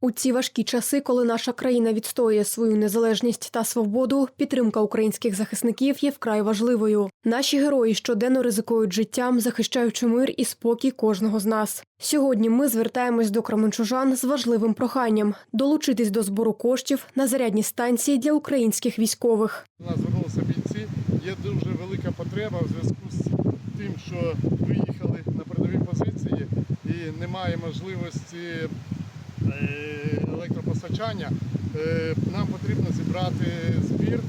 У ці важкі часи, коли наша країна відстоює свою незалежність та свободу, підтримка українських захисників є вкрай важливою. Наші герої щоденно ризикують життям, захищаючи мир і спокій кожного з нас. Сьогодні ми звертаємось до кременчужан з важливим проханням долучитись до збору коштів на зарядні станції для українських військових. До нас звернулися бійці. Є дуже велика потреба в зв'язку з тим, що виїхали на передові позиції і немає можливості електропостачання. Е, Нам потрібно зібрати збір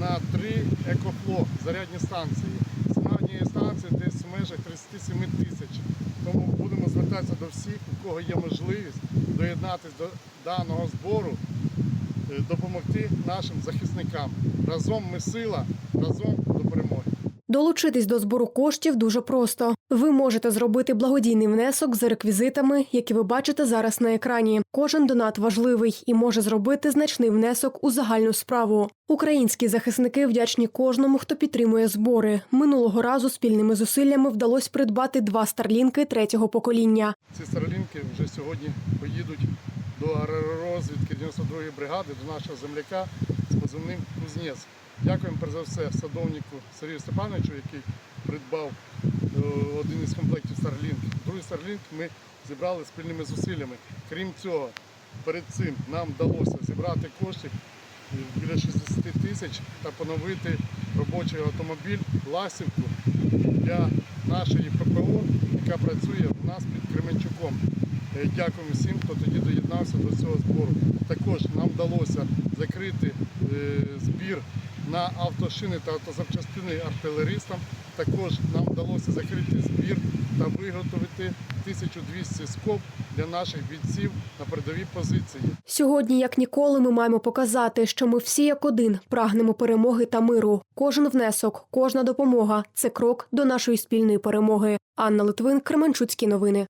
на три екофло зарядні станції. Ціна однієї станції десь в межах 37 тисяч. Тому будемо звертатися до всіх, у кого є можливість доєднатися до даного збору е, допомогти нашим захисникам. Разом ми сила, разом. Долучитись до збору коштів дуже просто. Ви можете зробити благодійний внесок за реквізитами, які ви бачите зараз на екрані. Кожен донат важливий і може зробити значний внесок у загальну справу. Українські захисники вдячні кожному, хто підтримує збори. Минулого разу спільними зусиллями вдалося придбати два старлінки третього покоління. Ці старлінки вже сьогодні поїдуть до аеророзвідки 92-ї бригади, до нашого земляка з позивним Кузнець. Дякуємо перш за все садовнику Сергію Степановичу, який придбав е, один із комплектів Starlink. Другий Starlink ми зібрали спільними зусиллями. Крім цього, перед цим нам вдалося зібрати кошти біля 60 тисяч та поновити робочий автомобіль Ласівку для нашої ППО, яка працює у нас під Кременчуком. Е, Дякуємо всім, хто тоді доєднався до цього збору. Також нам вдалося закрити е, збір на автошини та автозапчастини артилеристам. Також нам вдалося закрити збір та виготовити 1200 скоб для наших бійців на передовій позиції. Сьогодні, як ніколи, ми маємо показати, що ми всі як один прагнемо перемоги та миру. Кожен внесок, кожна допомога це крок до нашої спільної перемоги. Анна Литвин, Кременчуцькі новини.